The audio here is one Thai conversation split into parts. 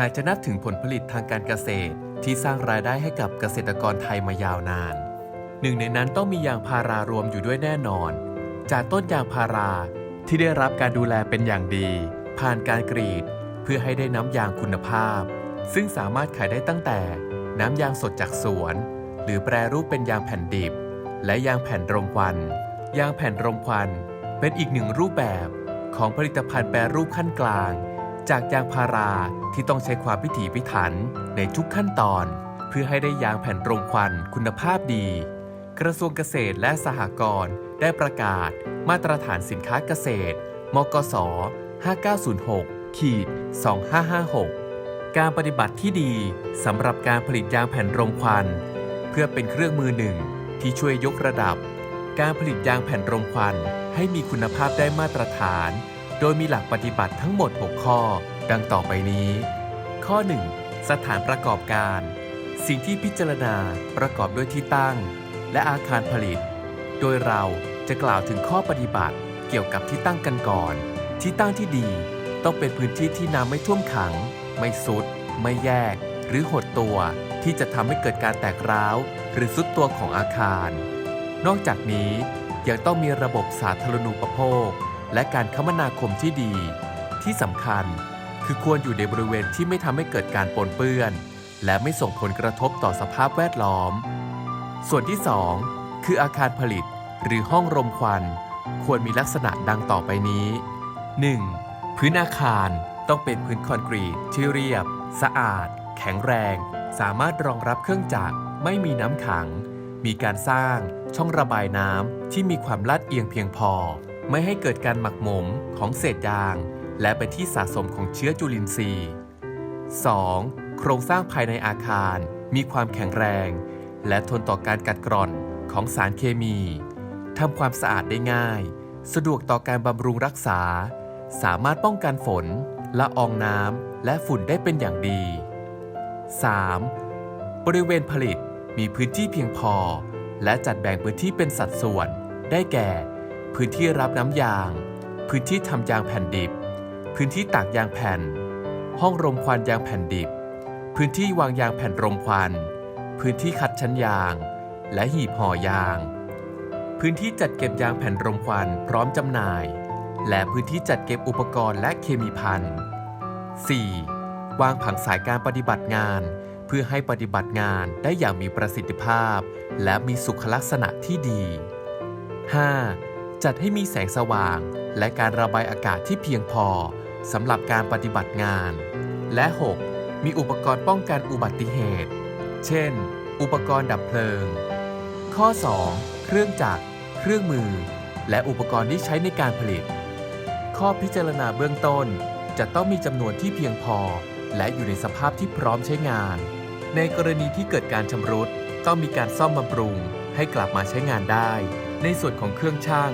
หากจะนับถึงผลผลิตทางการเกษตร ที่สร้างรายได้ให้กับเกษตรกรไทยมายาวนาน หนึ่งในนั้นต้องมียางพารารวมอยู่ด้วยแน่นอน จากต้นยางพาราที่ได้รับการดูแลเป็นอย่างดี ผ่านการกรีด เพื่อให้ได้น้ำยางคุณภาพ ซึ่งสามารถขายได้ตั้งแต่ น้ำยางสดจากสวน หรือแปรรูปเป็นยางแผ่นดิบ และยางแผ่นรมควัน ยางแผ่นรมควัน เป็นอีกหนึ่งรูปแบบของผลิตภัณฑ์แปรรูปขั้นกลาง จากยางพาราที่ต้องใช้ความพิถีพิถันในทุกขั้นตอน เพื่อให้ได้ยางแผ่นรมควันคุณภาพดี กระทรวงเกษตรและสหกรณ์ได้ประกาศ มาตรฐานสินค้าเกษตร มกส 5906ขีด2556 การปฏิบัติที่ดีสำหรับการผลิตยางแผ่นรมควัน เพื่อเป็นเครื่องมือหนึ่งที่ช่วยยกระดับ การผลิตยางแผ่นรมควันให้มีคุณภาพได้มาตรฐาน โดยมีหลักปฏิบัติทั้งหมด 6 ข้อ ดังต่อไปนี้ ข้อ 1. สถานประกอบการ สิ่งที่พิจารณาประกอบด้วยที่ตั้ง และอาคารผลิต โดยเราจะกล่าวถึงข้อปฏิบัติเกี่ยวกับที่ตั้งกันก่อน ที่ตั้งที่ดีต้องเป็นพื้นที่ที่น้ำไม่ท่วมขัง ไม่ซุด ไม่แยก หรือหดตัวที่จะทำให้เกิดการแตกร้าว หรือซุดตัวของอาคาร นอกจากนี้ยังต้องมีระบบสาธารณูปโภค และการคมนาคมที่ดี ที่สำคัญคือควรอยู่ในบริเวณที่ไม่ทำให้เกิดการปนเปื้อน และไม่ส่งผลกระทบต่อสภาพแวดล้อม ส่วนที่ 2 คืออาคารผลิตหรือห้องรมควัน ควรมีลักษณะดังต่อไปนี้ 1. พื้นอาคารต้องเป็นพื้นคอนกรีตที่เรียบ สะอาด แข็งแรง สามารถรองรับเครื่องจักรไม่มีน้ำขัง มีการสร้างช่องระบายน้ำที่มีความลาดเอียงเพียงพอ ไม่ให้เกิดการหมักหมมของเศษยาง และเป็นที่สะสมของเชื้อจุลินทรีย์ 2. โครงสร้างภายในอาคารมีความแข็งแรง และทนต่อการกัดกร่อนของสารเคมีทำความสะอาดได้ง่าย สะดวกต่อการบำรุงรักษา สามารถป้องกันฝน ละอองน้ำและฝุ่นได้เป็นอย่างดี 3. บริเวณผลิตมีพื้นที่เพียงพอ และจัดแบ่งพื้นที่เป็นสัดส่วน ได้แก่ พื้นที่รับน้ำยาง พื้นที่ทำยางแผ่นดิบ พื้นที่ตากยางแผ่น ห้องรมควันยางแผ่นดิบ พื้นที่วางยางแผ่นรมควัน พื้นที่คัดชั้นยาง และหีบห่อยาง พื้นที่จัดเก็บยางแผ่นรมควันพร้อมจำหน่าย และพื้นที่จัดเก็บอุปกรณ์และเคมีภัณฑ์ 4. วางผังสายการปฏิบัติงาน เพื่อให้ปฏิบัติงานได้อย่างมีประสิทธิภาพ และมีสุขลักษณะที่ดี 5. จัดให้มีแสงสว่าง และการระบายอากาศที่เพียงพอสำหรับการปฏิบัติงาน และ 6. มีอุปกรณ์ป้องกันอุบัติเหตุ เช่น อุปกรณ์ดับเพลิง ข้อ 2. เครื่องจักร เครื่องมือ และอุปกรณ์ที่ใช้ในการผลิต ข้อพิจารณาเบื้องต้น จะต้องมีจำนวนที่เพียงพอ และอยู่ในสภาพที่พร้อมใช้งาน ในกรณีที่เกิดการชำรุดต้องมีการซ่อมบำรุงให้กลับมาใช้งานได้ ในส่วนของเครื่องช่าง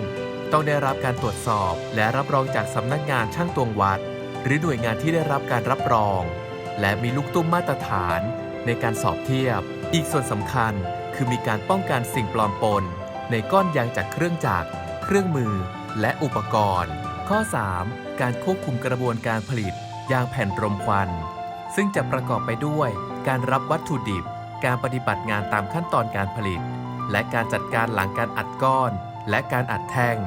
ต้องได้รับการตรวจสอบ และรับรองจากสำนักงานช่างตวงวัด หรือหน่วยงานที่ได้รับการรับรอง และมีลูกตุ้มมาตรฐานในการสอบเทียบ อีกส่วนสำคัญคือมีการป้องกันสิ่งปลอมปน ในก้อนยางจากเครื่องจักร เครื่องมือ และอุปกรณ์ ข้อ 3. การควบคุมกระบวนการผลิต ยางแผ่นรมควัน ซึ่งจะประกอบไปด้วย การรับวัตถุดิบ การปฏิบัติงานตามขั้นตอนการผลิต และการจัดการหลังการอัดก้อน และการอัดแท่ง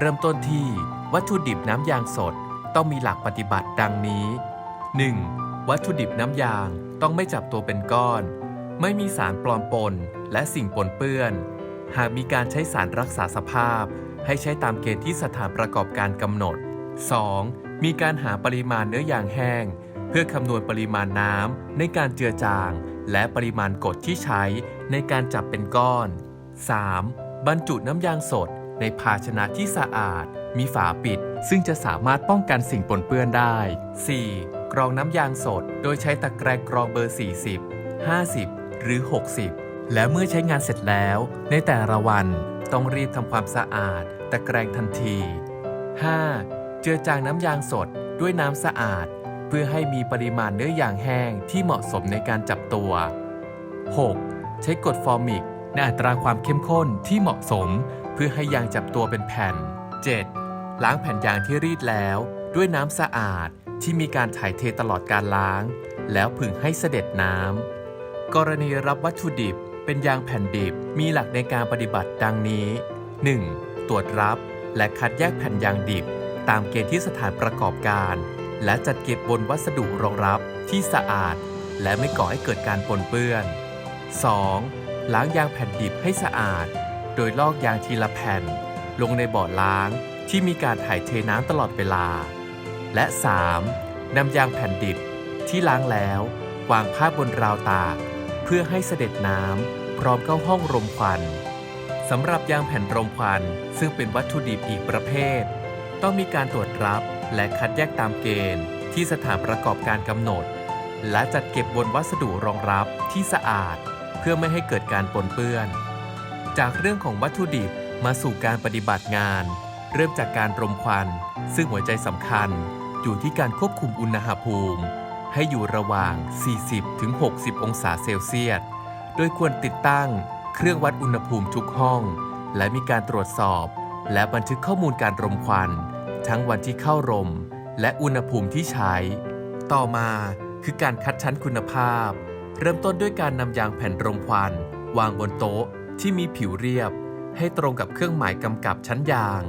เริ่มต้นที่วัตถุดิบน้ำยางสดต้องมีหลักปฏิบัติดังนี้ 1. วัตถุดิบน้ำยางต้องไม่จับตัวเป็นก้อน ไม่มีสารปลอมปนและสิ่งปนเปื้อน หากมีการใช้สารรักษาสภาพ ให้ใช้ตามเกณฑ์ที่สถานประกอบการกำหนด 2. มีการหาปริมาณเนื้อยางแห้ง เพื่อคำนวณปริมาณน้ำในการเจือจาง และปริมาณกรดที่ใช้ในการจับเป็นก้อน 3. บรรจุน้ำยางสด ในภาชนะที่สะอาด มีฝาปิด ซึ่งจะสามารถป้องกันสิ่งปนเปื้อนได้ 4. กรองน้ำยางสด โดยใช้ตะแกรงกรองเบอร์ 40 50 หรือ 60 และเมื่อใช้งานเสร็จแล้ว ในแต่ละวันต้องรีบทำความสะอาด ตะแกรงทันที 5. เจือจางน้ำยางสดด้วยน้ำสะอาด เพื่อให้มีปริมาณเนื้อยางแห้งที่เหมาะสมในการจับตัว 6. ใช้กรดฟอร์มิกในอัตราความเข้มข้นที่เหมาะสม พื่อให้ยางจับตัวเป็นแผ่น 7. ล้างแผ่นยางที่รีดแล้ว ด้วยน้ำสะอาดที่มีการถ่ายเทตลอดการล้าง แล้วผึ่งให้เสด็จน้ำ กรณีรับวัตถุดิบเป็นยางแผ่นดิบมีหลักในการปฏิบัติดังนี้ 1. ตรวจรับและคัดแยกแผ่นยางดิบ ตามเกณฑ์ที่สถานประกอบการ และจัดเก็บบนวัสดุรองรับที่สะอาด และไม่ก่อให้เกิดการปนเปื้อน 2. ล้างยางแผ่นดิบให้สะอาด โดยลอกยางทีละแผ่น ลงในบ่อล้างที่มีการถ่ายเทน้ำตลอดเวลา และ 3. นำยางแผ่นดิบที่ล้างแล้ววางผ้าบนราวตาก เพื่อให้เสด็จน้ำพร้อมเข้าห้องรมควันสำหรับยางแผ่นรมควันซึ่งเป็นวัตถุดิบอีกประเภท ต้องมีการตรวจรับและคัดแยกตามเกณฑ์ ที่สถานประกอบการกำหนด และจัดเก็บบนวัสดุรองรับที่สะอาด เพื่อไม่ให้เกิดการปนเปื้อน จากเรื่องของวัตถุดิบมาสู่การปฏิบัติงาน เริ่มจากการรมควัน ซึ่งหัวใจสำคัญ อยู่ที่การควบคุมอุณหภูมิ ให้อยู่ระหว่าง 40-60 องศาเซลเซียส โดยควรติดตั้ง เครื่องวัดอุณหภูมิทุกห้อง และมีการตรวจสอบ และบันทึกข้อมูลการรมควัน ทั้งวันที่เข้ารม และอุณหภูมิที่ใช้ ต่อมาคือการคัดชั้นคุณภาพ เริ่มต้นด้วยการนำยางแผ่นรมควัน วางบนโต๊ะ ที่มีผิวเรียบ ให้ตรงกับเครื่องหมายกำกับชั้นยาง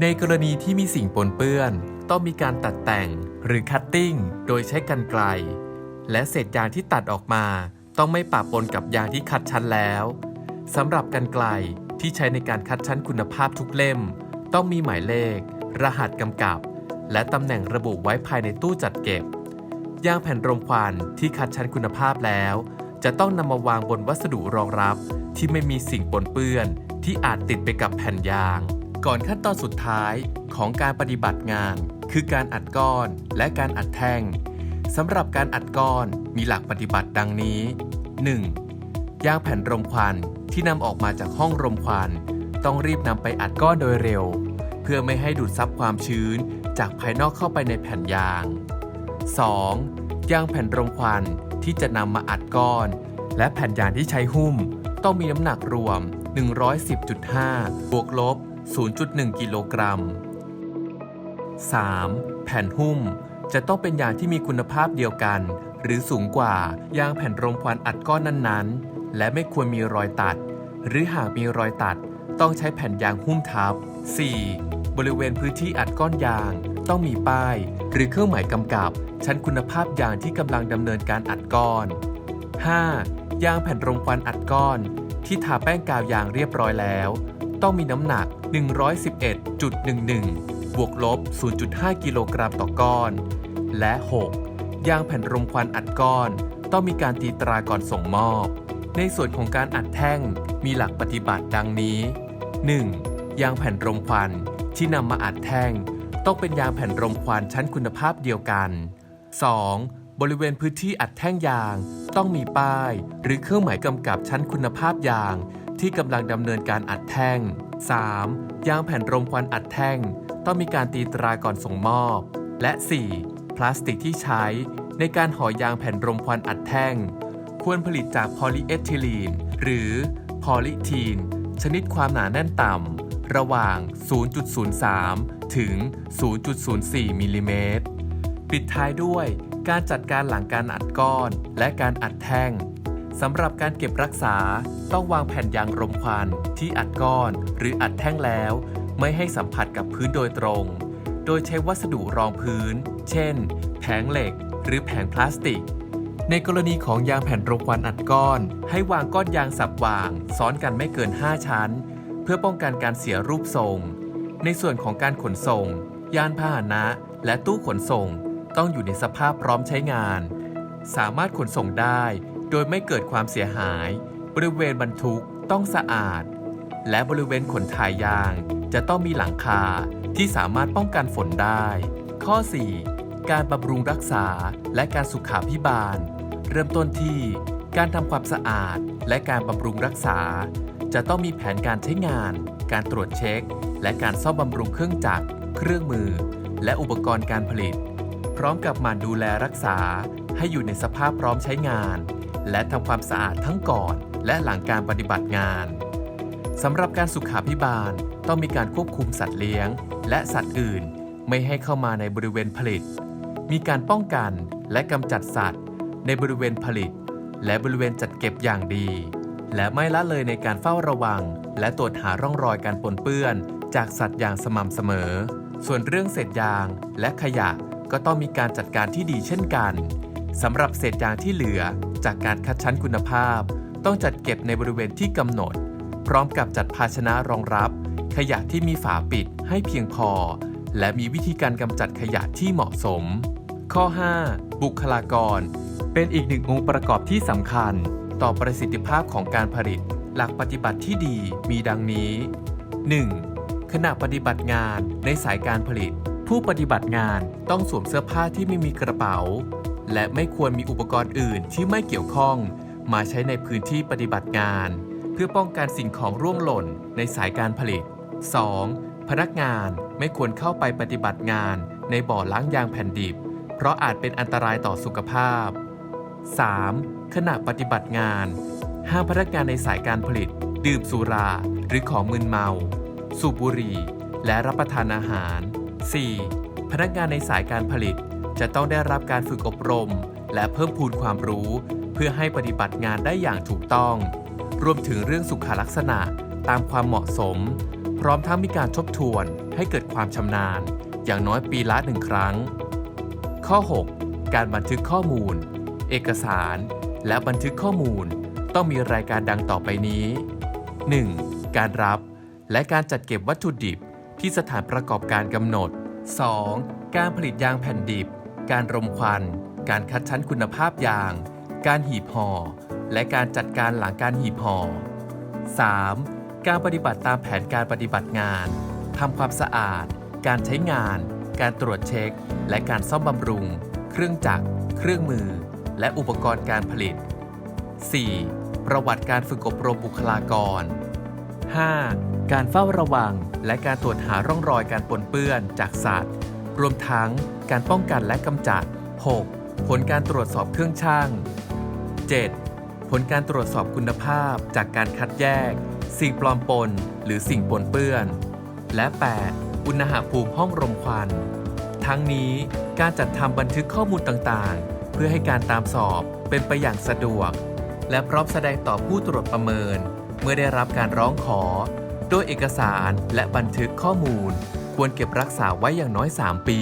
ในกรณีที่มีสิ่งปนเปื้อน ต้องมีการตัดแต่งหรือคัตติ้งโดยใช้กรรไกรและเศษยางที่ตัดออกมา ต้องไม่ปะปนกับยางที่คัดชั้นแล้วสำหรับกรรไกรที่ใช้ในการคัดชั้นคุณภาพทุกเล่ม ต้องมีหมายเลข รหัสกำกับ และตำแหน่งระบุไว้ภายในตู้จัดเก็บ ยางแผ่นรมควันที่คัดชั้นคุณภาพแล้ว จะต้องนำมาวางบนวัสดุรองรับ ที่ไม่มีสิ่งปนเปื้อน ที่อาจติดไปกับแผ่นยาง ก่อนขั้นตอนสุดท้ายของการปฏิบัติงาน คือการอัดก้อนและการอัดแท่งสำหรับการอัดก้อนมีหลักปฏิบัติดังนี้ 1. ยางแผ่นรมควันที่นำออกมาจากห้องรมควันต้องรีบนำไปอัดก้อนโดยเร็ว เพื่อไม่ให้ดูดซับความชื้นจากภายนอกเข้าไปในแผ่นยาง 2. ยางแผ่นรมควันที่จะนำมาอัดก้อน และแผ่นยางที่ใช้หุ้ม ต้องมีน้ำหนักรวม 110.5 บวกลบ 0.1 กิโลกรัม 3. แผ่นหุ้มจะต้องเป็นยางที่มีคุณภาพเดียวกัน หรือสูงกว่ายางแผ่นรมควันอัดก้อนนั้นๆ และไม่ควรมีรอยตัด หรือหากมีรอยตัด ต้องใช้แผ่นยางหุ้มทับ 4. บริเวณพื้นที่อัดก้อนยาง ต้องมีป้าย หรือเครื่องหมายกำกับ ชั้นคุณภาพยางที่กำลังดำเนินการอัดก้อน 5. ยางแผ่นรมควันอัดก้อน ที่ทาแป้งกาวยางเรียบร้อยแล้ว ต้องมีน้ำหนัก 111.11 บวกลบ 0.5 กิโลกรัมต่อก้อน และ 6. ยางแผ่นรมควันอัดก้อน ต้องมีการตีตราก่อนส่งมอบ ในส่วนของการอัดแท่งมีหลักปฏิบัติดังนี้ 1. ยางแผ่นรมควันที่นำมาอัดแท่ง ต้องเป็นยางแผ่นรมควันชั้นคุณภาพเดียวกัน 2. บริเวณพื้นที่อัดแท่งยาง ต้องมีป้าย หรือเครื่องหมายกำกับชั้นคุณภาพยาง ที่กำลังดำเนินการอัดแท่ง 3. ยางแผ่นรมควันอัดแท่ง ต้องมีการตีตราก่อนส่งมอบ และ 4. พลาสติกที่ใช้ในการห่อยางแผ่นรมควันอัดแท่ง ควรผลิตจากพอลีเอทิลีน หรือพอลิทีน ชนิดความหนาแน่นต่ำระหว่าง 0.03 ถึง 0.04 มิลลิเมตร ปิดท้ายด้วยการจัดการหลังการอัดก้อน และการอัดแท่งสำหรับการเก็บรักษาต้องวางแผ่นยางรมควันที่อัดก้อนหรืออัดแท่งแล้ว ไม่ให้สัมผัสกับพื้นโดยตรง โดยใช้วัสดุรองพื้น เช่น แผงเหล็ก หรือแผงพลาสติก ในกรณีของยางแผ่นรมควันอัดก้อน ให้วางก้อนยางสับวาง ซ้อนกันไม่เกิน 5 ชั้น เพื่อป้องกันการเสียรูปทรง ในส่วนของการขนส่ง ยานพาหนะ และตู้ขนส่ง ต้องอยู่ในสภาพพร้อมใช้งาน สามารถขนส่งได้ โดยไม่เกิดความเสียหาย บริเวณบรรทุกต้องสะอาด และบริเวณขนถ่ายยาง จะต้องมีหลังคาที่สามารถป้องกันฝนได้ ข้อ 4 การบำรุงรักษาและการสุขาพิบาล เริ่มต้นที่ การทำความสะอาดและการบำรุงรักษา จะต้องมีแผนการใช้งาน การตรวจเช็ค และการซ่อมบำรุงเครื่องจักร เครื่องมือ และอุปกรณ์การผลิต พร้อมกับหมั่นดูแลรักษา ให้อยู่ในสภาพพร้อมใช้งาน และทำความสะอาดทั้งก่อน และหลังการปฏิบัติงานสำหรับการสุขาพิบาลต้องมีการควบคุมสัตว์เลี้ยง และสัตว์อื่น ไม่ให้เข้ามาในบริเวณผลิต มีการป้องกันและกำจัดสัตว์ ในบริเวณผลิต และบริเวณจัดเก็บอย่างดี และไม่ละเลยในการเฝ้าระวัง และตรวจหาร่องรอยการปนเปื้อน จากสัตว์อย่างสม่ำเสมอ ส่วนเรื่องเศษยางและขยะก็ต้องมีการจัดการที่ดีเช่นกันสำหรับเศษยางที่เหลือ จากการคัดชั้นคุณภาพ ต้องจัดเก็บในบริเวณที่กำหนด พร้อมกับจัดภาชนะรองรับ ขยะที่มีฝาปิดให้เพียงพอ และมีวิธีการกำจัดขยะที่เหมาะสม ข้อ 5 บุคลากร เป็นอีกหนึ่งองค์ประกอบที่สำคัญ ต่อประสิทธิภาพของการผลิต หลักปฏิบัติที่ดีมีดังนี้ 1. ขณะปฏิบัติงานในสายการผลิต ผู้ปฏิบัติงานต้องสวมเสื้อผ้าที่ไม่มีกระเป๋า และไม่ควรมีอุปกรณ์อื่นที่ไม่เกี่ยวข้อง มาใช้ในพื้นที่ปฏิบัติงาน เพื่อป้องกันสิ่งของร่วงหล่นในสายการผลิต 2. พนักงานไม่ควรเข้าไปปฏิบัติงานในบ่อล้างยางแผ่นดิบ เพราะอาจเป็นอันตรายต่อสุขภาพ 3. ขณะปฏิบัติงาน ห้ามพนักงานในสายการผลิต ดื่มสุรา หรือของมึนเมา สูบบุหรี่ และรับประทานอาหาร 4. พนักงานในสายการผลิต จะต้องได้รับการฝึกอบรม และเพิ่มพูนความรู้ เพื่อให้ปฏิบัติงานได้อย่างถูกต้อง รวมถึงเรื่องสุขลักษณะตามความเหมาะสม พร้อมทั้งมีการทบทวนให้เกิดความชำนาญ อย่างน้อยปีละหนึ่งครั้ง ข้อ 6 การบันทึกข้อมูล เอกสาร และบันทึกข้อมูล ต้องมีรายการดังต่อไปนี้ 1. การรับ และการจัดเก็บวัตถุดิบที่สถานประกอบการกำหนด 2. การผลิตยางแผ่นดิบ การรมควัน การคัดชั้นคุณภาพยาง การหีบห่อ และการจัดการหลังการหีบห่อ 3. การปฏิบัติตามแผนการปฏิบัติงาน ทำความสะอาด การใช้งาน การตรวจเช็ค และการซ่อมบำรุง เครื่องจักร เครื่องมือ และอุปกรณ์การผลิต 4. ประวัติการฝึกอบรมบุคลากร 5. การเฝ้าระวัง และการตรวจหาร่องรอยการปนเปื้อนจากสัตว์ รวมทั้งการป้องกันและกำจัด 6. ผลการตรวจสอบเครื่องช่าง 7. ผลการตรวจสอบคุณภาพจากการคัดแยก สิ่งปลอมปน หรือสิ่งปนเปื้อน และ 8. อุณหภูมิห้องรมควัน ทั้งนี้การจัดทำบันทึกข้อมูลต่างๆ เพื่อให้การตามสอบเป็นไปอย่างสะดวก และพร้อมแสดงต่อผู้ตรวจประเมิน เมื่อได้รับการร้องขอ โดยเอกสารและบันทึกข้อมูล ควรเก็บรักษาไว้อย่างน้อย 3 ปี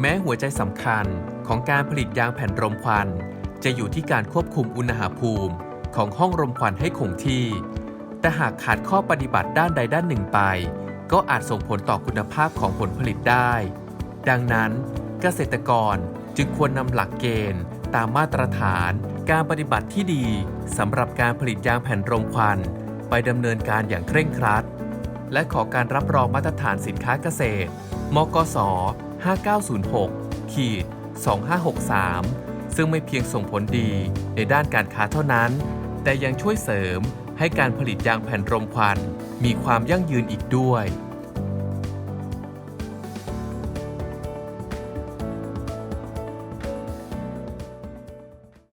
แม้หัวใจสำคัญของการผลิตยางแผ่นรมควัน จะอยู่ที่การควบคุมอุณหภูมิ ของห้องรมควันให้คงที่ แต่หากขาดข้อปฏิบัติด้านใดด้านหนึ่งไป ก็อาจส่งผลต่อคุณภาพของผลผลิตได้ ดังนั้นเกษตรกร จึงควรนำหลักเกณฑ์ ตามมาตรฐาน การปฏิบัติที่ดีสำหรับการผลิตยางแผ่นรมควัน ไปดำเนินการอย่างเคร่งครัด และขอการรับรองมาตรฐานสินค้าเกษตร มกส 5906ขีด2563 ซึ่งไม่เพียงส่งผลดีในด้านการค้าเท่านั้น แต่ยังช่วยเสริมให้การผลิตยางแผ่นรมควัน มีความยั่งยืนอีกด้วย